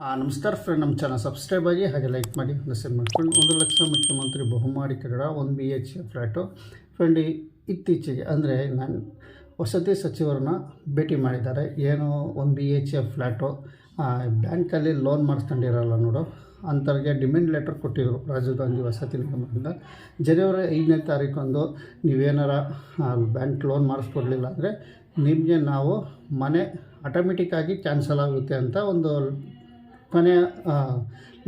ನಮಸ್ಕಾರ ಫ್ರೆಂಡ್ ನಮ್ಮ channel subscribe ಆಗಿ ಹಾಗೆ ಲೈಕ್ ಮಾಡಿ ಮೆಸೇಜ್ ಮಾಡ್ಕೊಂಡು ಒಂದು ಲಕ್ಷ ಮುಖ್ಯಮಂತ್ರಿ ಬಹುಮಾಡಿ ಕಟ್ಟಡ ಒಂದು ಬಿ ಎಚ್ ಫ್ಲ್ಯಾಟು ಫ್ರೆಂಡ್ ಇತ್ತೀಚೆಗೆ ಅಂದರೆ ನಾನು ವಸತಿ ಸಚಿವರನ್ನ ಭೇಟಿ ಮಾಡಿದ್ದಾರೆ. ಏನು ಒಂದು ಬಿ ಎಚ್ ಎಫ್ ಫ್ಲ್ಯಾಟು ಬ್ಯಾಂಕಲ್ಲಿ ಲೋನ್ ಮಾಡಿಸ್ಕೊಂಡಿರಲ್ಲ ನೋಡು. ಅಂಥವ್ರಿಗೆ ಡಿಮ್ಯಾಂಡ್ ಲೆಟರ್ ಕೊಟ್ಟಿದ್ರು ರಾಜೀವ್ ಗಾಂಧಿ ವಸತಿ ನಿಗಮದಿಂದ. ಜನವರಿ ಐದನೇ ತಾರೀಕೊಂದು ನೀವೇನಾರ ಬ್ಯಾಂಕ್ ಲೋನ್ ಮಾಡಿಸ್ಕೊಡ್ಲಿಲ್ಲ ಅಂದರೆ ನಿಮಗೆ ನಾವು ಮನೆ ಆಟೋಮೆಟಿಕ್ಕಾಗಿ ಕ್ಯಾನ್ಸಲ್ ಆಗುತ್ತೆ ಅಂತ ಒಂದು ಕೊನೆಯ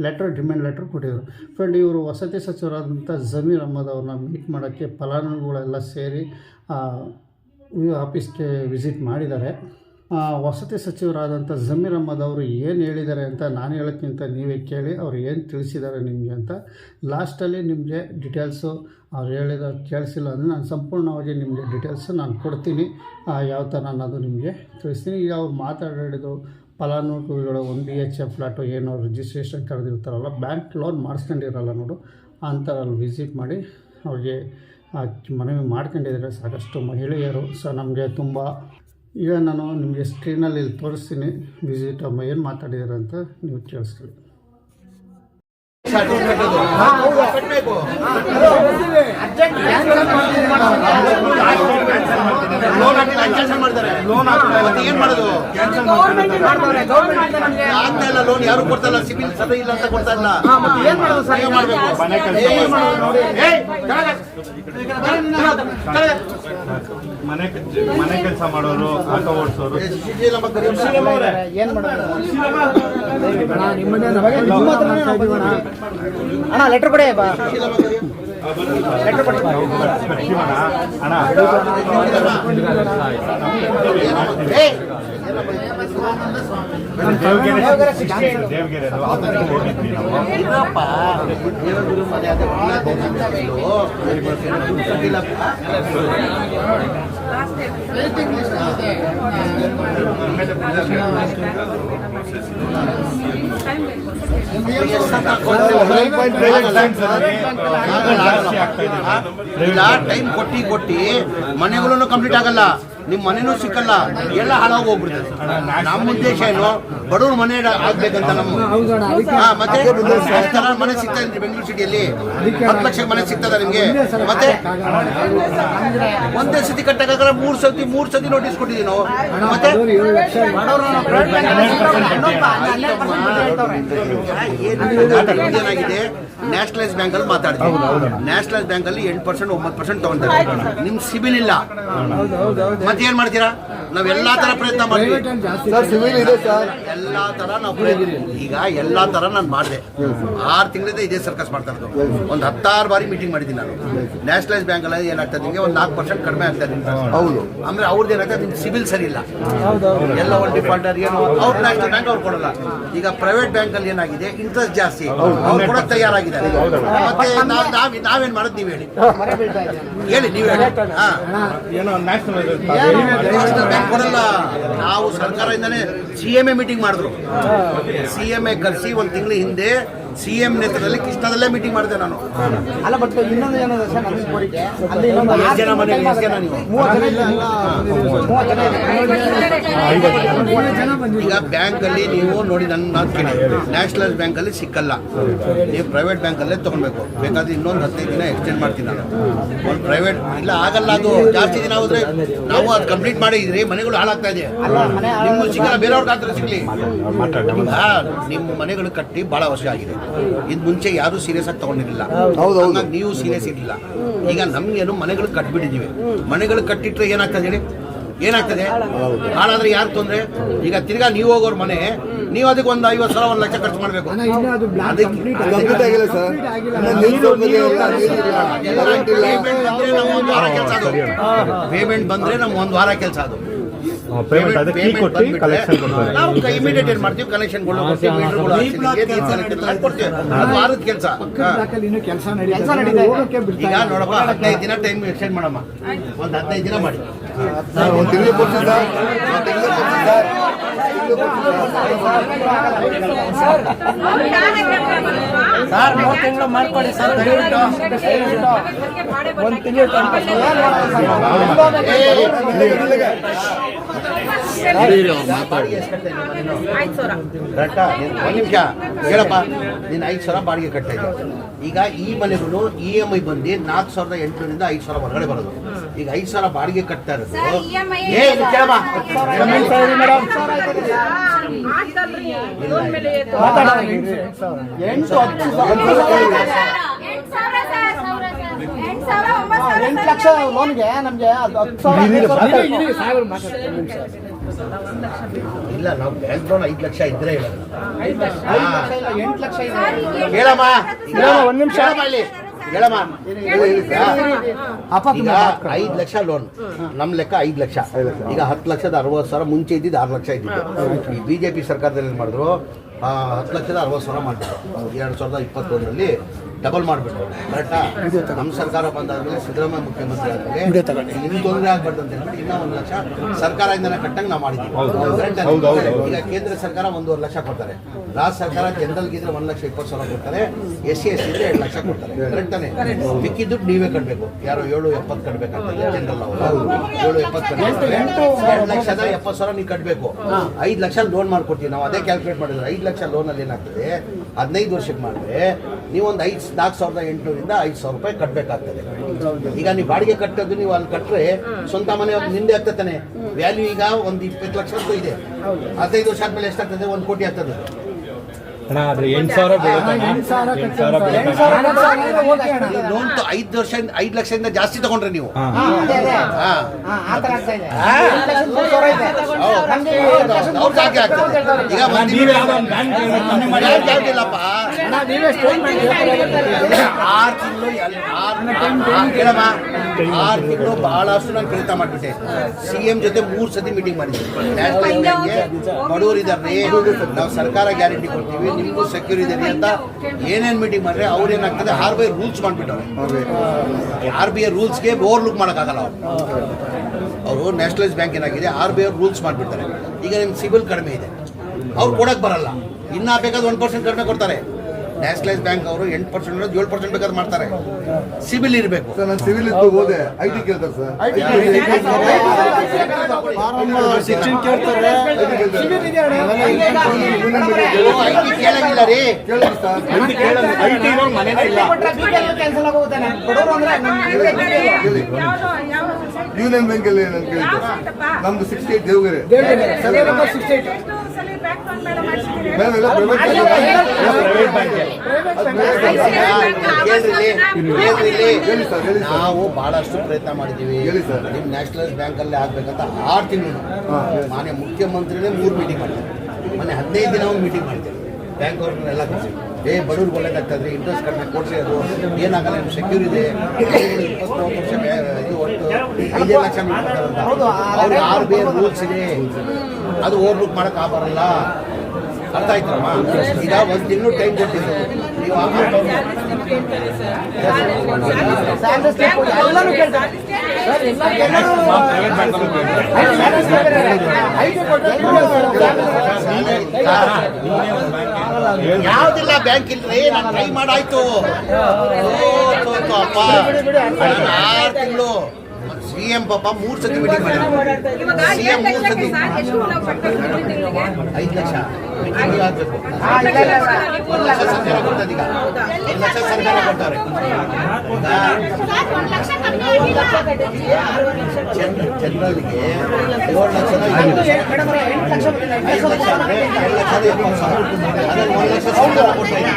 ಲೆಟ್ರ್ ಡಿಮ್ಯಾಂಡ್ ಲೆಟ್ರ್ ಕೊಟ್ಟಿದ್ದರು ಫ್ರೆಂಡ್ ಇವರು ವಸತಿ ಸಚಿವರಾದಂಥ ಜಮೀರ್ ಅಹಮದ್ ಅವ್ರನ್ನ ಮೀಟ್ ಮಾಡೋಕ್ಕೆ ಫಲಾನುಭವಿಗಳೆಲ್ಲ ಸೇರಿ ಆಫೀಸ್ಗೆ ವಿಸಿಟ್ ಮಾಡಿದ್ದಾರೆ. ವಸತಿ ಸಚಿವರಾದಂಥ ಜಮೀರ್ ಅಹಮದ್ ಅವರು ಏನು ಹೇಳಿದ್ದಾರೆ ಅಂತ ನಾನು ಹೇಳೋಕ್ಕಿಂತ ನೀವೇ ಕೇಳಿ, ಅವ್ರು ಏನು ತಿಳಿಸಿದ್ದಾರೆ ನಿಮಗೆ ಅಂತ. ಲಾಸ್ಟಲ್ಲಿ ನಿಮಗೆ ಡಿಟೇಲ್ಸು ಅವ್ರು ಹೇಳಿದ ಕೇಳಿಸಿಲ್ಲ ಅಂದರೆ ನಾನು ಸಂಪೂರ್ಣವಾಗಿ ನಿಮಗೆ ಡೀಟೇಲ್ಸು ನಾನು ಕೊಡ್ತೀನಿ. ಯಾವ ಥರ ಅನ್ನೋದು ನಿಮಗೆ ತಿಳಿಸ್ತೀನಿ. ಈಗ ಅವ್ರು ಮಾತಾಡಿದ್ರು ಫಲಾನುಭವಿಗಳು ಒಂದು ಬಿ ಎಚ್ ಎಫ್ ಫ್ಲಾಟು ಏನೋ ರಿಜಿಸ್ಟ್ರೇಷನ್ ಕರೆದಿರ್ತಾರಲ್ಲ, ಬ್ಯಾಂಕ್ ಲೋನ್ ಮಾಡಿಸ್ಕೊಂಡಿರಲ್ಲ ನೋಡು ಅಂಥವ್ರಲ್ಲಿ ವಿಸಿಟ್ ಮಾಡಿ ಅವ್ರಿಗೆ ಮನವಿ ಮಾಡ್ಕೊಂಡಿದ್ದಾರೆ ಸಾಕಷ್ಟು ಮಹಿಳೆಯರು ಸೊ ನಮಗೆ ತುಂಬ, ಈಗ ನಾನು ನಿಮಗೆ ಸ್ಕ್ರೀನಲ್ಲಿ ಇಲ್ಲಿ ತೋರಿಸ್ತೀನಿ ವಿಸಿಟ್ ಅಮ್ಮ ಏನು ಮಾತಾಡಿದ್ದಾರೆ ಅಂತ ನೀವು ಕೇಳಿಸ್ಕೊಳ್ಳಿ ಮತ್ತೆ ಏನ್ ಮಾಡೋದು ಆಗ್ತಾ ಇಲ್ಲ ಲೋನ್ ಯಾರು ಕೊಡ್ತಾ ಇಲ್ಲ ಸಿಬಿಲ್ ಇಲ್ಲ ಅಂತ ಕೊಡ್ತಾ ಇಲ್ಲ ಏನ್ ಮಾಡೋದು? ಮನೆ ಮನೆ ಕೆಲಸ ಮಾಡೋರು ಆಟೋ ಓಡಿಸೋರು ಏನ್ ಮಾಡೋದು. ಅಣ್ಣ ಲೆಟರ್ ಕೊಡಿ ಬಾ ಸಿಬಿಲ್ ನಮ್ಮ ಕರಿಯಮ್ಮ. ಶಿವಣ್ಣ ಅಣ್ಣ ಟೈಮ್ ಕೊಟ್ಟಿ ಕೊಟ್ಟಿ ಕಂಪ್ಲೀಟ್ ಆಗಲ್ಲ. ನಿಮ್ ಮನೆನೂ ಸಿಕ್ಕಲ್ಲ ಎಲ್ಲ ಹಾಳಾಗಿ ಹೋಗ್ಬಿಡ್ತದೆ. ನಮ್ಮ ಉದ್ದೇಶ ಏನು? ಬಡವ್ರ ಮನೆ ಆಗ್ಬೇಕಂತ ನಮ್ಮ ಮತ್ತೆ ತರ ಮನೆ ಸಿಗ್ತಾ ಇದ್ರಿ ಬೆಂಗಳೂರು ಸಿಟಿಯಲ್ಲಿ. ಹತ್ತು ಲಕ್ಷ ಮನೆ ಸಿಗ್ತದ ನಿಮ್ಗೆ? ಮತ್ತೆ ಒಂದೇ ಸತಿ ಕಟ್ಟಕ್ಕಾಗಲ್ಲ ಮೂರ್ ಸತಿ ಮೂರ್ ಸತಿ ನೋಟಿಸ್ ಕೊಟ್ಟಿದ್ದೀವಿ ನಾವು. ಮತ್ತೆ ಏನಾಗಿದೆ? ನ್ಯಾಷನಲೈಸ್ ಬ್ಯಾಂಕ್ ಅಲ್ಲಿ ಮಾತಾಡ್ತೀವಿ. ನ್ಯಾಷನಲೈಸ್ ಬ್ಯಾಂಕ್ ಅಲ್ಲಿ ಎಂಟು ಪರ್ಸೆಂಟ್ ಒಂಬತ್ತು ಪರ್ಸೆಂಟ್ ತಗೊಂತಾರೆ. ನಿಮ್ ಸಿಬಿಲ್ ಇಲ್ಲ. ಮತ್ತೆ ಏನ್ ಮಾಡ್ತೀರಾ? ನಾವ್ ಎಲ್ಲಾ ತರ ಪ್ರಯತ್ನ ಮಾಡ್ತೀವಿ. ಎಲ್ಲಾ ತರ ನಾವು ಪ್ರಯತ್ನ ಈಗ ಎಲ್ಲಾ ತರ ನಾನು ಮಾಡಿದೆ. ಆರು ತಿಂಗಳಿಂದ ಇದೇ ಸರ್ಕಸ್ ಮಾಡ್ತಾ ಇರೋದು. ಒಂದು ಹತ್ತಾರು ಬಾರಿ ಮೀಟಿಂಗ್ ಮಾಡಿದ್ದೀನಿ ನಾನು. ನ್ಯಾಷನಲೈಸ್ ಬ್ಯಾಂಕ್ ಅಲ್ಲಿ ಏನಾಗ್ತದೆ ನಿಮಗೆ ಒಂದು ನಾಲ್ಕು ಪರ್ಸೆಂಟ್ ಕಡಿಮೆ ಆಗ್ತಾ ಇದ್ದೀನಿ ಹೌದು. ಅಂದ್ರೆ ಅವ್ರದ್ದು ಏನಾಗ್ತದೆ ನಿಮ್ ಸಿಬಿಲ್ ಸರಿ ಇಲ್ಲ. ಎಲ್ಲ ಒಂದು ಡಿಫಾಲ್ಟರ್ ಏನು ಅವ್ರ ನ್ಯಾಷನಲ್ ಬ್ಯಾಂಕ್ ಅವ್ರು ಕೊಡಲ್ಲ. ಈಗ ಪ್ರೈವೇಟ್ ಬ್ಯಾಂಕ್ ಅಲ್ಲಿ ಏನಾಗಿದೆ? ಇಂಟ್ರೆಸ್ಟ್ ಜಾಸ್ತಿ. ಅವ್ರು ಕೂಡ ತಯಾರಾಗಿದ್ದಾರೆ. ಮತ್ತೆ ನಾವ್- ನಾವ್ ನಾವೇನ್ ಮಾಡೋದು ನೀವ್ ಹೇಳಿ. ಹೇಳಿ ನೀವು ಹೇಳಿ. ಹಾ. ಬ್ಯಾಂಕ್ ಕೊಡಲ್ಲ. ನಾವು ಸರ್ಕಾರದಿಂದನೇ ಸಿ ಎಂ ಎ ಮೀಟಿಂಗ್ ಮಾಡಿದ್ರು. ಸಿ ಎಂ ಎ ಕರೆಸಿ ಒಂದು ತಿಂಗಳ ಹಿಂದೆ ಸಿ ಎಂ ನೇತೃತ್ವದಲ್ಲಿ ಕೃಷ್ಣದಲ್ಲೇ ಮೀಟಿಂಗ್ ಮಾಡಿದೆ ನಾನು. ಅಲ್ಲ ಬಟ್ ಇನ್ನೊಂದು ಏನದ ಸರ್ ನನ್ನ ಕೋರಿಕೆ ಅಲ್ಲಿ ಇನ್ನೊಂದು ಎಷ್ಟು ಜನ ಮನೆ ಎಷ್ಟು ಜನ ನೀವು? ಮೂವತ್ತು ಜನ ಇಲ್ಲ ಮೂವತ್ತು ಜನ ಇದೆ ಈಗ ಬ್ಯಾಂಕ್ ಅಲ್ಲಿ ನೀವು ನೋಡಿ ನನ್ನ ಮಾತು ಕೇಳಿ. ನ್ಯಾಷನಲ್ ಬ್ಯಾಂಕ್ ಅಲ್ಲಿ ಸಿಕ್ಕಲ್ಲ. ನೀವು ಪ್ರೈವೇಟ್ ಬ್ಯಾಂಕ್ ಅಲ್ಲೇ ತಗೊಳ್ಬೇಕು. ಬೇಕಾದ್ರೆ ಇನ್ನೊಂದು ಹದಿನೈದು ದಿನ ಎಕ್ಸ್ಟೆಂಡ್ ಮಾಡ್ತೀನಿ ನಾನು. ಒಂದು ಪ್ರೈವೇಟ್ ಇಲ್ಲ ಆಗಲ್ಲ ಅದು. ಜಾಸ್ತಿ ದಿನ ಹೋದ್ರೆ ನಾವು ಅದು ಕಂಪ್ಲೀಟ್ ಮಾಡಿದ್ರಿ ಮನೆಗಳು ಹಾಳಾಗ್ತಾ ಇದೆ. ನಿಮ್ಗೆ ಸಿಕ್ಕಲ್ಲ ಬೇರೆಯವ್ರಿಗೆ ಸಿಗ್ಲಿ. ನಿಮ್ಮ ಮನೆಗಳು ಕಟ್ಟಿ ಬಹಳ ವರ್ಷ ಆಗಿದೆ. ಇದ್ ಮುಂಚೆ ಯಾರು ಸೀರಿಯಸ್ ಆಗಿ ತಗೊಂಡಿರಲಿಲ್ಲ. ಹಂಗಾಗಿ ನೀವು ಸೀರಿಯಸ್ ಇರಲಿಲ್ಲ. ಈಗ ನಮ್ಗೇನು ಮನೆಗಳು ಕಟ್ಬಿಟ್ಟಿದೀವಿ. ಮನೆಗಳು ಕಟ್ಟಿಟ್ರೆ ಏನಾಗ್ತದೆ ಹೇಳಿ? ಏನಾಗ್ತದೆ? ಹಾಳಾದ್ರೆ ಯಾರು ತೊಂದ್ರೆ? ಈಗ ತಿರ್ಗಾ ನೀವು ಹೋಗೋರ್ ಮನೆ ನೀವು ಅದಕ್ಕೆ ಒಂದು ಐವತ್ತು ಸಾವಿರ ಒಂದು ಲಕ್ಷ ಖರ್ಚು ಮಾಡಬೇಕು. ಪೇಮೆಂಟ್ ಬಂದ್ರೆ ನಮ್ಗೆ ಒಂದು ವಾರ ಕೆಲಸ ಅದು ಪೇಮೆಂಟ್ ಅದಕ್ಕೆ ಕೀ ಕೊಟ್ಟು ಕಲೆಕ್ಷನ್ ಕೊಡ್ತಾರೆ ನಾವು ಇಮಿಡಿಯೇಟ್ ಏನ್ ಮಾಡ್ತೀವಿ ಕಲೆಕ್ಷನ್ ಕೊಡ್ತೀವಿ ಅದು ವಾರದ ಕೆಲಸ ಇನ್ನು ಕೆಲಸ. ಈಗ ನೋಡಪ್ಪ ಹದಿನೈದು ದಿನ ಟೈಮ್ ಎಕ್ಸ್ಟೆಂಡ್ ಮಾಡಮ್ಮ ಒಂದು ಹದಿನೈದು ದಿನ ಮಾಡಿ ಒಂದು ತಿಂಗಳು ಕೊಡ್ತೀನಿ ಸರ್ ಒಂದು ತಿಂಗಳು ಕೊಡ್ತೀನಿ ಸರ್ ಸರ್ ಮೂರು ತಿಂಗಳು ಮಾಡ್ಕೊಳ್ಳಿ ಸರ್ ದಯವಿಟ್ಟು ಒಂದು ತಿಂಗಳು ಹೇಳಪ್ಪ ನೀನು ಐದು ಸಾವಿರ ಬಾಡಿಗೆ ಕಟ್ತಾ ಇದ್ದೆ ಈಗ ಈ ಮನೆಗಳು ಇ ಎಂ ಐ ಬಂದು ನಾಲ್ಕು ಸಾವಿರದ ಎಂಟುನೂರಿಂದ ಐದು ಸಾವಿರ ಹೊರಗಡೆ ಬರೋದು ಈಗ ಐದು ಸಾವಿರ ಬಾಡಿಗೆ ಕಟ್ತಾ ಇರೋದು. ಎಂಟು ಲಕ್ಷ ಲೋನ್ಗೆ ನಮಗೆ ಹತ್ತು ಸಾವಿರ ಇಲ್ಲ ನಾವು ಬ್ಯಾಂಕ್ ಲೋನ್ ಐದು ಲಕ್ಷ ಇದ್ರೆ ಹೇಳೋದು ಐದು ಎಂಟು ಲಕ್ಷ ಇದೆ. ಹೇಳಮ್ಮ. ಒಂದ್ ನಿಮಿಷ. ಹೇಳಮ್ಮ ಐದು ಲಕ್ಷ ಲೋನ್ ನಮ್ ಲೆಕ್ಕ ಐದು ಲಕ್ಷ. ಈಗ ಹತ್ತು ಲಕ್ಷದ ಅರವತ್ತು ಸಾವಿರ ಮುಂಚೆ ಇದ್ದಿದ್ದು ಆರು ಲಕ್ಷ ಇದ್ದಿದ್ದು. ಈ ಬಿಜೆಪಿ ಸರ್ಕಾರದಲ್ಲಿ ಏನು ಮಾಡಿದ್ರು? ಹತ್ತು ಲಕ್ಷದ ಅರವತ್ತು ಸಾವಿರ ಮಾಡಿದ್ರು ಎರಡು ಸಾವಿರದ ಇಪ್ಪತ್ತೊಂದರಲ್ಲಿ ಡಬಲ್ ಮಾಡಿಬಿಟ್ಟು ಕರೆಕ್ಟಾ ನಮ್ಮ ಸರ್ಕಾರ ಬಂದಾದ್ಮೇಲೆ ಸಿದ್ದರಾಮಯ್ಯ ಮುಖ್ಯಮಂತ್ರಿ ಆದ್ಮೇಲೆ ಇನ್ನು ತೊಂದರೆ ಆಗ್ಬಾರ್ದು ಅಂತ ಹೇಳ್ಬಿಟ್ಟು ಇನ್ನೂ ಒಂದು ಲಕ್ಷ ಸರ್ಕಾರದಿಂದ ಕಟ್ಟಂಗೆ ನಾವು ಮಾಡಿದ್ದೀವಿ? ಈಗ ಕೇಂದ್ರ ಸರ್ಕಾರ ಒಂದೂವರೆ ಲಕ್ಷ ಕೊಡ್ತಾರೆ. ರಾಜ್ಯ ಸರ್ಕಾರ ಜನರಲ್ಗೆ ಇದ್ರೆ ಒಂದು ಲಕ್ಷ ಇಪ್ಪತ್ತು ಸಾವಿರ ಕೊಡ್ತಾರೆ. ಎಸ್ ಸಿ ಎಸ್ ಇದ್ರೆ ಎರಡು ಲಕ್ಷ ಕೊಡ್ತಾರೆ. ಕರೆಕ್ಟ್ ತಾನೆ? ಮಿಕ್ಕಿದ್ದು ನೀವೇ ಕಟ್ಟಬೇಕು ಯಾರೋ ಏಳು ಎಪ್ಪತ್ತು ಕಟ್ಟಬೇಕಾಗ್ತದೆ ಜನರಲ್ ಅವರು. ಏಳು ಎಪ್ಪತ್ತು ಕಟ್ಟಬೇಕು ಎರಡು ಲಕ್ಷದ ಎಪ್ಪತ್ತು ಸಾವಿರ ನೀವು ಕಟ್ಟಬೇಕು ಐದು ಲಕ್ಷ ಲೋನ್ ಮಾಡ್ಕೊಡ್ತೀವಿ. ನಾವು ಅದೇ ಕ್ಯಾಲ್ಕುಲೇಟ್ ಮಾಡಿದ್ರೆ ಐದು ಲಕ್ಷ ಲೋನಲ್ಲಿ ಏನಾಗ್ತದೆ? ಹದಿನೈದು ವರ್ಷಕ್ಕೆ ಮಾಡಿದ್ರೆ ನೀವು ಒಂದು ಐದು ನಾಲ್ಕು ಸಾವಿರದ ಎಂಟುನೂರಿಂದ ಐದು ಸಾವಿರ ರೂಪಾಯಿ ಕಟ್ಟಬೇಕಾಗ್ತದೆ ಈಗ ನೀವು ಬಾಡಿಗೆ ಕಟ್ಟೋದು ನೀವು ಅಲ್ಲಿ ಕಟ್ಟರೆ ಸ್ವಂತ ಮನೆ ನಿಂದೆ ಆಗ್ತದೆ ವ್ಯಾಲ್ಯೂ ಈಗ ಒಂದು ಇಪ್ಪತ್ತು ಲಕ್ಷ ಅಂತೂ ಇದೆ. ಹದಿನೈದು ವರ್ಷ ಆದ್ಮೇಲೆ ಎಷ್ಟಾಗ್ತದೆ? ಒಂದು ಕೋಟಿ ಆಗ್ತದೆ ಲೋನ್ ಐದು ವರ್ಷ ಐದು ಲಕ್ಷದಿಂದ ಜಾಸ್ತಿ ತಗೊಂಡ್ರೆ ನೀವು. ಈಗ ಆರು ತಿಂಗಳು ಆರು ತಿಂಗಳು. ಬಹಳಷ್ಟು ನಾನು ಕೆಲಸ ಮಾಡ್ಬಿಟ್ಟೆ. ಸಿ ಎಂ ಜೊತೆ ಮೂರು ಸತಿ ಮೀಟಿಂಗ್ ಮಾಡಿದ್ವಿ ಬಡವರಿದ್ದಾರೆ. ನಾವು ಸರ್ಕಾರ ಗ್ಯಾರಂಟಿ ಕೊಡ್ತೀವಿ ನಿಮಗೂ ಸೆಕ್ಯೂರ್ ಇದೆ ಅಂತ ಏನೇನು ಮೀಟಿಂಗ್ ಮಾಡಿದ್ರೆ ಅವ್ರು ಏನಾಗ್ತದೆ ಆರ್ ಬಿ ಐ ರೂಲ್ಸ್ ಮಾಡ್ಬಿಟ್ಟವ್ರೆ. ಆರ್ ಬಿ ಐ ರೂಲ್ಸ್ಗೆ ಓವರ್ ಲುಕ್ ಮಾಡೋಕ್ಕಾಗಲ್ಲ ಅವರು. ಅವರು ನ್ಯಾಷನಲೈಸ್ ಬ್ಯಾಂಕ್ ಏನಾಗಿದೆ ಆರ್ ಬಿ ಐ ರೂಲ್ಸ್ ಮಾಡಿಬಿಡ್ತಾರೆ. ಈಗ ನಿಮ್ಗೆ ಸಿಬಿಲ್ ಕಡಿಮೆ ಇದೆ. ಅವ್ರು ಕೊಡಕ್ಕೆ ಬರಲ್ಲ. ಇನ್ನ ಬೇಕಾದ್ರೆ ಒನ್ ಪರ್ಸೆಂಟ್ ಕಡಿಮೆ ಕೊಡ್ತಾರೆ. ನ್ಯಾಷನಲೈಸ್ ಬ್ಯಾಂಕ್ ಅವರು ಎಂಟು ಪರ್ಸೆಂಟ್ ಏಳು ಪರ್ಸೆಂಟ್ ಬೇಕಾದ್ರೆ ಮಾಡ್ತಾರೆ ಸಿಬಿಲ್ ಇರಬೇಕು ಸರ್ ನಾನು ಸಿವಿಲ್ ಇದ್ದು ಹೋದೆ ಐ ಟಿ ಕೇಳ್ತಾರೆ ಸರ್ ಶಿಕ್ಷಣ ಕೇಳ್ತಾರೆ ಐ ಟಿ ಕೇಳಂಗಿಲ್ಲ ರೀ ಸರ್ ಯೂನಿಯನ್ ಬ್ಯಾಂಕ್ ಅಲ್ಲಿ ನಾನು ಕೇಳಿದ್ದೆ ನಮ್ದು ಸಿಕ್ಸ್ಟಿ ಏಟ್ ದೇವಗೆರೆ ನಾವು ಬಹಳಷ್ಟು ಪ್ರಯತ್ನ ಮಾಡಿದ್ದೀವಿ. ಹೇಳಿ ಸರ್. ನಿಮ್ಮ ನ್ಯಾಷನಲೈಸ್ ಬ್ಯಾಂಕ್ ಅಲ್ಲಿ ಆಗ್ಬೇಕಂತ ಆರು ತಿಂಗಳು. ಮಾನ್ಯ ಮುಖ್ಯಮಂತ್ರಿನೇ ಮೂರು ಮೀಟಿಂಗ್ ಮಾಡ್ತಾರೆ ಮೊನ್ನೆ ಹದಿನೈದು ದಿನ ಒಂದು ಮೀಟಿಂಗ್ ಮಾಡ್ತೀವಿ ಬ್ಯಾಂಕ್ ಎಲ್ಲ ಕಳಿಸಿ ಏ ಬಡವ್ರಿಗೆ ಒಳ್ಳೇದಾಗ್ತದ್ರಿ ಇಂಟ್ರೆಸ್ಟ್ ಕಡಿಮೆ ಕೊಡ್ಸಿ ಅದು ಏನಾಗಲ್ಲ ನಿಮ್ಮ ಸೆಕ್ಯೂರ್ ಇದೆ ಇಪ್ಪತ್ತು ವರ್ಷ ಇದು ಒಟ್ಟು ಐದೇ ಲಕ್ಷ ಅಂತ ಆರ್ ಬಿ ಐ ರೂಲ್ಸ್ ಇದೆ ಅದು ಓವರ್ಲುಕ್ ಮಾಡೋಕೆ ಆಗಬಾರಲ್ಲ ಅರ್ಥ ಆಯ್ತಮ್ಮ ಈಗ ಒಂದು ತಿಂಗಳು ಟೈಮ್ ಕೊಟ್ಟಿದ್ದು ನೀವು ಆಮೇಲೆ ಯಾವ್ದಿಲ್ಲ ಬ್ಯಾಂಕ್ ಇಲ್ರಿ ನಾನು ಟ್ರೈ ಮಾಡಾಯ್ತು. ಆರು ತಿಂಗಳು ಸಿ ಎಂ ಪಾಪ ಮೂರ್ ಸತಿ ಮೀಟಿಂಗ್ ಮಾಡಿದ್ರು. ಇವಾಗ ಸಿ ಎಂ ಏಳು ಮೂರ್ ಸತಿ ಐದು ಲಕ್ಷ. ಮಿಕ್ಕಿದ್ದು ಆಗ್ಬೇಕು. ಒಂದು ಲಕ್ಷ ಸರ್ಕಾರ ಕೊಡ್ತದೆ ಈಗ ಒಂದು ಲಕ್ಷ ಸರ್ಕಾರ ಕೊಡ್ತಾರೆ. ಜನರಲ್ಗೆ ಏಳು ಲಕ್ಷದ ಐದು ಲಕ್ಷ. ಐದು ಲಕ್ಷ ಅಂದ್ರೆ ಎರಡು ಲಕ್ಷದ ಎಪ್ಪತ್ತು ಸಾವಿರ ಅದ್ರಲ್ಲಿ ಒಂದು ಲಕ್ಷ ಸರ್ಕಾರ ಕೊಡ್ತಾ ಇದೆ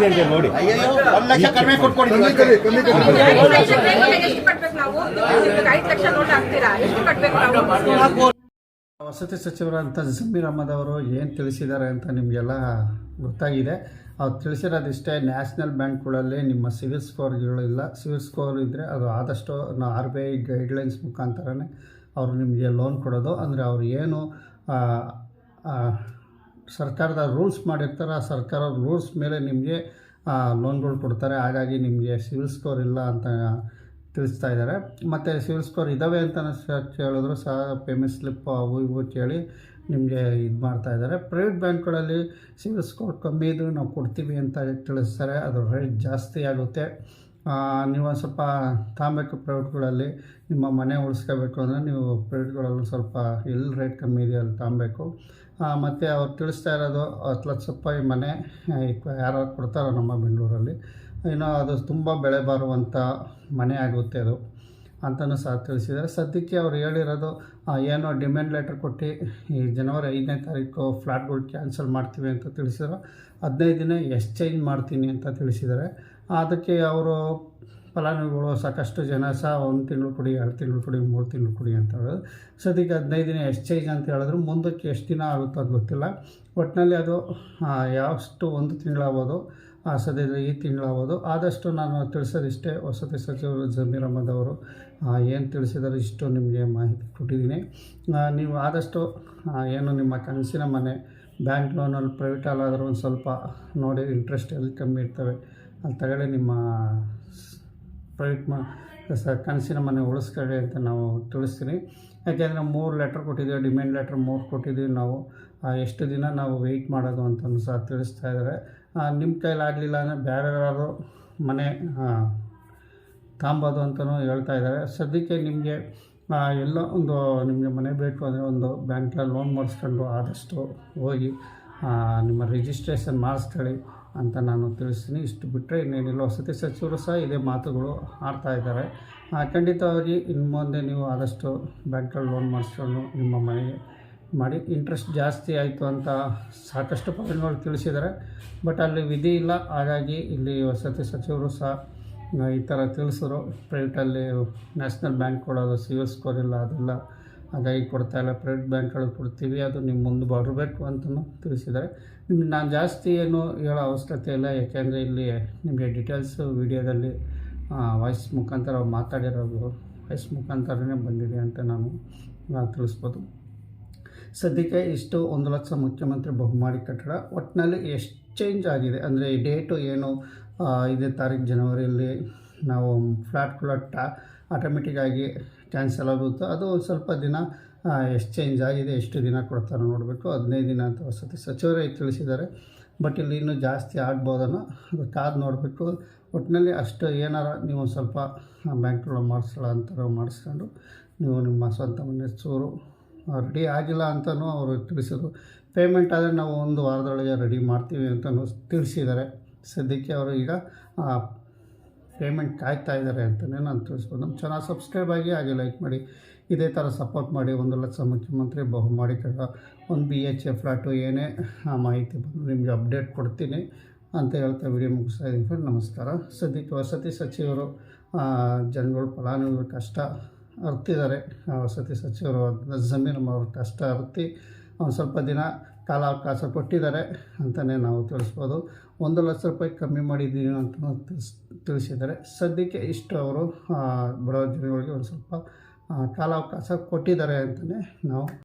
ಅಂತ ನೋಡಿ ವಸತಿ ಸಚಿವರಂತ ಜಮೀರ್ ಅಹಮದ್ ಅವರು ಏನು ತಿಳಿಸಿದ್ದಾರೆ ಅಂತ ನಿಮಗೆಲ್ಲ ಗೊತ್ತಾಗಿದೆ. ತಿಳಿಸಿರೋದಿಷ್ಟೇ ನ್ಯಾಷನಲ್ ಬ್ಯಾಂಕ್ಗಳಲ್ಲಿ ನಿಮ್ಮ ಸಿವಿಲ್ ಸ್ಕೋರ್ಗಳಿಲ್ಲ ಸಿವಿಲ್ ಸ್ಕೋರ್ ಇದ್ದರೆ ಅದು ಆದಷ್ಟು ಆರ್ ಬಿ ಐ ಗೈಡ್ಲೈನ್ಸ್ ಮುಖಾಂತರನೇ ಅವರು ನಿಮಗೆ ಲೋನ್ ಕೊಡೋದು. ಅಂದರೆ ಅವ್ರು ಏನು ಸರ್ಕಾರದ ರೂಲ್ಸ್ ಮಾಡಿರ್ತಾರೆ, ಆ ಸರ್ಕಾರದ ರೂಲ್ಸ್ ಮೇಲೆ ನಿಮಗೆ ಲೋನ್ಗಳು ಕೊಡ್ತಾರೆ. ಹಾಗಾಗಿ ನಿಮಗೆ ಸಿವಿಲ್ ಸ್ಕೋರ್ ಇಲ್ಲ ಅಂತ ತಿಳಿಸ್ತಾ ಇದ್ದಾರೆ. ಮತ್ತು ಸಿವಿಲ್ ಸ್ಕೋರ್ ಇದ್ದಾವೆ ಅಂತ ಕೇಳಿದ್ರು ಸಹ, ಪೇಮೆಂಟ್ ಸ್ಲಿಪ್ ಅವು ಇವು ಕೇಳಿ ನಿಮಗೆ ಇದು ಮಾಡ್ತಾ ಇದ್ದಾರೆ. ಪ್ರೈವೇಟ್ ಬ್ಯಾಂಕ್ಗಳಲ್ಲಿ ಸಿಬಿಲ್ ಸ್ಕೋರ್ ಕಮ್ಮಿ ಇದ್ದರೂ ನಾವು ಕೊಡ್ತೀವಿ ಅಂತ ತಿಳಿಸ್ತಾರೆ. ಅದು ರೇಟ್ ಜಾಸ್ತಿ ಆಗುತ್ತೆ. ನೀವು ಸ್ವಲ್ಪ ತಾಂಬೇಕು ಪ್ರೈವೇಟ್ಗಳಲ್ಲಿ ನಿಮ್ಮ ಮನೆ ಉಳಿಸ್ಕೋಬೇಕು ಅಂದರೆ ನೀವು ಪ್ರೈವೇಟ್ಗಳಲ್ಲಿ ಸ್ವಲ್ಪ ಎಲ್ಲಿ ರೇಟ್ ಕಮ್ಮಿ ಇದೆ ಅಲ್ಲಿ ತಾಂಬೇಕು. ಮತ್ತು ಅವ್ರು ತಿಳಿಸ್ತಾ ಇರೋದು ಹತ್ತು ಲಕ್ಷ ರೂಪಾಯಿ ಮನೆ ಯಾರು ಕೊಡ್ತಾರೋ ನಮ್ಮ ಬೆಂಗಳೂರಲ್ಲಿ. ಇನ್ನು ಅದು ತುಂಬ ಬೆಳೆ ಬಾರುವಂಥ ಮನೆ ಆಗುತ್ತೆ ಅದು. ಅಂತಲೂ ಸಹ ತಿಳಿಸಿದ್ದಾರೆ. ಸದ್ಯಕ್ಕೆ ಅವ್ರು ಹೇಳಿರೋದು ಏನೋ ಡಿಮ್ಯಾಂಡ್ ಲೆಟರ್ ಕೊಟ್ಟು ಈ ಜನವರಿ ಐದನೇ ತಾರೀಕು ಫ್ಲಾಟ್ಗಳು ಕ್ಯಾನ್ಸಲ್ ಮಾಡ್ತೀವಿ ಅಂತ ತಿಳಿಸಿದ್ರು. ಹದಿನೈದು ದಿನ ಎಕ್ಸ್ಚೇಂಜ್ ಮಾಡ್ತೀನಿ ಅಂತ ತಿಳಿಸಿದ್ದಾರೆ. ಅದಕ್ಕೆ ಅವರು ಫಲಾನುಭವಿಗಳು ಸಾಕಷ್ಟು ಜನ ಸಹ ಒಂದು ತಿಂಗಳು ಕೊಡಿ, ಎರಡು ತಿಂಗಳು ಕೊಡಿ, ಮೂರು ತಿಂಗಳು ಕೊಡಿ ಅಂತ ಹೇಳೋದು ಸದ್ಯಕ್ಕೆ ಹದಿನೈದು ದಿನ ಎಕ್ಸ್ಚೇಂಜ್ ಅಂತ ಹೇಳಿದ್ರು. ಮುಂದಕ್ಕೆ ಎಷ್ಟು ದಿನ ಆಗುತ್ತೋ ಅದು ಗೊತ್ತಿಲ್ಲ. ಒಟ್ಟಿನಲ್ಲಿ ಅದು ಯಾವಷ್ಟು ಒಂದು ತಿಂಗಳಾಗ್ಬೋದು. ಆ, ಸದ್ಯದಲ್ಲಿ ಈ ತಿಂಗಳಾಗೋದು ಆದಷ್ಟು ನಾನು ತಿಳಿಸೋದಿಷ್ಟೇ ವಸತಿ ಸಚಿವರು ಜಮೀರ್ ಅಹಮದ್ ಅವರು ಏನು ತಿಳಿಸಿದಾರೋ ಇಷ್ಟು ನಿಮಗೆ ಮಾಹಿತಿ ಕೊಟ್ಟಿದ್ದೀನಿ. ನೀವು ಆದಷ್ಟು ಏನು ನಿಮ್ಮ ಕನಸಿನ ಮನೆ ಬ್ಯಾಂಕ್ ಲೋನಲ್ಲಿ ಪ್ರೈವೇಟ್ ಆದರೂ ಒಂದು ಸ್ವಲ್ಪ ನೋಡಿ ಇಂಟ್ರೆಸ್ಟ್ ಎಲ್ಲಿ ಕಮ್ಮಿ ಇರ್ತವೆ ಅಲ್ಲಿ ತಗೊಳ್ಳಿ ನಿಮ್ಮ ಪ್ರೈವೇಟ್ ಮ ಕನಸಿನ ಮನೆ ಉಳಿಸ್ಕೊಳ್ಳಿ ಅಂತ ನಾವು ತಿಳಿಸ್ತೀನಿ. ಯಾಕೆಂದರೆ ಮೂರು ಲೆಟ್ರ್ ಕೊಟ್ಟಿದ್ದೀವಿ ಡಿಮ್ಯಾಂಡ್ ಲೆಟ್ರ್ ಮೂರು ಕೊಟ್ಟಿದ್ದೀವಿ ನಾವು. ಎಷ್ಟು ದಿನ ನಾವು ವೆಯ್ಟ್ ಮಾಡೋದು ಅಂತಲೂ ಸಹ ತಿಳಿಸ್ತಾ ಇದ್ದಾರೆ. ನಿಮ್ಮ ಕೈಲಾಗಲಿಲ್ಲ ಅಂದರೆ ಬೇರೆ ಯಾರು ಮನೆ ತಾಂಬೋದು ಅಂತಲೂ ಹೇಳ್ತಾ ಇದ್ದಾರೆ. ಸದ್ಯಕ್ಕೆ ನಿಮಗೆ ಎಲ್ಲೋ ಒಂದು ನಿಮಗೆ ಮನೆ ಬೇಕು ಅಂದರೆ ಒಂದು ಬ್ಯಾಂಕಲ್ಲಿ ಲೋನ್ ಮಾಡಿಸ್ಕೊಂಡು ಆದಷ್ಟು ಹೋಗಿ ನಿಮ್ಮ ರಿಜಿಸ್ಟ್ರೇಷನ್ ಮಾಡಿಸ್ಕೊಳ್ಳಿ ಅಂತ ನಾನು ತಿಳಿಸ್ತೀನಿ. ಇಷ್ಟು ಬಿಟ್ಟರೆ ಇನ್ನೇನಿಲ್ಲ. ವಸತಿ ಸಚಿವರು ಸಹ ಇದೇ ಮಾತುಗಳು ಆಡ್ತಾ ಇದ್ದಾರೆ. ಖಂಡಿತವಾಗಿ ಇನ್ನು ಮುಂದೆ ನೀವು ಆದಷ್ಟು ಬ್ಯಾಂಕಲ್ಲಿ ಲೋನ್ ಮಾಡಿಸ್ಕೊಂಡು ನಿಮ್ಮ ಮನೆಗೆ ಮಾಡಿ ಇಂಟ್ರೆಸ್ಟ್ ಜಾಸ್ತಿ ಆಯಿತು ಅಂತ ಸಾಕಷ್ಟು ಪಾಯಿಂಟ್ಗಳು ತಿಳಿಸಿದ್ದಾರೆ. ಬಟ್ ಅಲ್ಲಿ ವಿಧಿ ಇಲ್ಲ. ಹಾಗಾಗಿ ಇಲ್ಲಿ ವಸತಿ ಸಚಿವರು ಸಹ ಈ ಥರ ತಿಳಿಸಿದ್ರು. ಪ್ರೈವೇಟಲ್ಲಿ ನ್ಯಾಷನಲ್ ಬ್ಯಾಂಕ್ ಕೊಡೋದು ಸಿವಿಲ್ ಸ್ಕೋರ್ ಇಲ್ಲ, ಅದೆಲ್ಲ ಹಾಗಾಗಿ ಕೊಡ್ತಾ ಇಲ್ಲ. ಪ್ರೈವೇಟ್ ಬ್ಯಾಂಕ್ಗಳಿಗೆ ಕೊಡ್ತೀವಿ. ಅದು ನಿಮ್ಮ ಮುಂದೆ ಬರಬೇಕು ಅಂತಲೂ ತಿಳಿಸಿದ್ದಾರೆ. ನಿಮ್ಗೆ ನಾನು ಜಾಸ್ತಿ ಏನು ಹೇಳೋ ಅವಶ್ಯಕತೆ ಇಲ್ಲ. ಯಾಕೆಂದರೆ ಇಲ್ಲಿ ನಿಮಗೆ ಡೀಟೇಲ್ಸು ವಿಡಿಯೋದಲ್ಲಿ ವಾಯ್ಸ್ ಮುಖಾಂತರ ಮಾತಾಡಿರೋದು ವಾಯ್ಸ್ ಮುಖಾಂತರನೇ ಬಂದಿದೆ ಅಂತ ನಾನು ತಿಳಿಸ್ಬೋದು. ಸದ್ಯಕ್ಕೆ ಇಷ್ಟು ಒಂದು ಲಕ್ಷ ಮುಖ್ಯಮಂತ್ರಿ ಬಹುಮಾಡಿ ಕಟ್ಟಡ ಒಟ್ಟಿನಲ್ಲಿ ಎಷ್ಟು ಚೇಂಜ್ ಆಗಿದೆ? ಅಂದರೆ ಡೇಟು ಏನು? ಇದೇ ತಾರೀಕು ಜನವರಿಯಲ್ಲಿ ನಾವು ಫ್ಲ್ಯಾಟ್ಗಳ ಟಾ ಆಟೋಮೆಟಿಕ್ಕಾಗಿ ಕ್ಯಾನ್ಸಲ್ ಆಗುತ್ತೆ. ಅದು ಒಂದು ಸ್ವಲ್ಪ ದಿನ ಎಷ್ಟು ಚೇಂಜ್ ಆಗಿದೆ, ಎಷ್ಟು ದಿನ ಕೊಡ್ತಾರೆ ನೋಡಬೇಕು. ಹದಿನೈದು ದಿನ ಅಂತ ವಸತಿ ಸಚಿವರೇ ತಿಳಿಸಿದ್ದಾರೆ. ಬಟ್ ಇಲ್ಲಿ ಇನ್ನೂ ಜಾಸ್ತಿ ಆಗ್ಬೋದನ್ನು ಅದು ಕಾದು ನೋಡಬೇಕು. ಒಟ್ಟಿನಲ್ಲಿ ಅಷ್ಟು ಏನಾರ ನೀವು ಸ್ವಲ್ಪ ಬ್ಯಾಂಕ್ಗಳು ಮಾಡಿಸಲ್ಲ ಅಂತಾರೋ ಮಾಡಿಸ್ಕೊಂಡು, ನೀವು ನಿಮ್ಮ ಸ್ವಂತ ಮನೆ ಚೂರು ರೆಡಿ ಆಗಿಲ್ಲ ಅಂತಲೂ ಅವರು ತಿಳಿಸಿದರು. ಪೇಮೆಂಟ್ ಆದರೆ ನಾವು ಒಂದು ವಾರದೊಳಗೆ ರೆಡಿ ಮಾಡ್ತೀವಿ ಅಂತಲೂ ತಿಳಿಸಿದ್ದಾರೆ. ಸದ್ಯಕ್ಕೆ ಅವರು ಈಗ ಪೇಮೆಂಟ್ ಕಾಯ್ತಾ ಇದ್ದಾರೆ ಅಂತಲೇ ನಾನು ತಿಳಿಸ್ಬೋದು. ನಮ್ಮ ಚೆನ್ನಾಗಿ ಸಬ್ಸ್ಕ್ರೈಬ್ ಆಗಿ ಹಾಗೆ ಲೈಕ್ ಮಾಡಿ. ಇದೇ ಥರ ಸಪೋರ್ಟ್ ಮಾಡಿ. ಒಂದು ಲಕ್ಷ ಮುಖ್ಯಮಂತ್ರಿ ಬಹುಮಾಡಿ ಕಡ ಒಂದು ಬಿ ಎಚ್ ಎ ಫ್ಲಾಟು ಏನೇ, ಆ, ಮಾಹಿತಿ ಬಂದು ನಿಮಗೆ ಅಪ್ಡೇಟ್ ಕೊಡ್ತೀನಿ ಅಂತ ಹೇಳ್ತಾ ವಿಡಿಯೋ ಮುಗಿಸ್ತಾ ಇದ್ದೀನಿ ಫ್ರೆಂಡ್ ನಮಸ್ಕಾರ. ಸದ್ಯಕ್ಕೆ ವಸತಿ ಸಚಿವರು ಜನಗಳು ಫಲಾನುಭವಿ ಕಷ್ಟ ಅರ್ತಿದ್ದಾರೆ ವಸತಿ ಸಚಿವರು ಜಮೀನು ಅವರು ಕಷ್ಟ ಅರ್ತಿ ಒಂದು ಸ್ವಲ್ಪ ದಿನ ಕಾಲಾವಕಾಶ ಕೊಟ್ಟಿದ್ದಾರೆ ಅಂತಲೇ ನಾವು ತಿಳಿಸ್ಬೋದು. ಒಂದು ಲಕ್ಷ ರೂಪಾಯಿ ಕಮ್ಮಿ ಮಾಡಿದ್ದೀವಿ ಅಂತ ತಿಳಿಸ್, ತಿಳಿಸಿದ್ದಾರೆ. ಸದ್ಯಕ್ಕೆ ಇಷ್ಟು ಅವರು ಬಡವ ಬಡ ಜನಗಳಿಗೆ ಒಂದು ಸ್ವಲ್ಪ ಕಾಲಾವಕಾಶ ಕೊಟ್ಟಿದ್ದಾರೆ ಅಂತಲೇ ನಾವು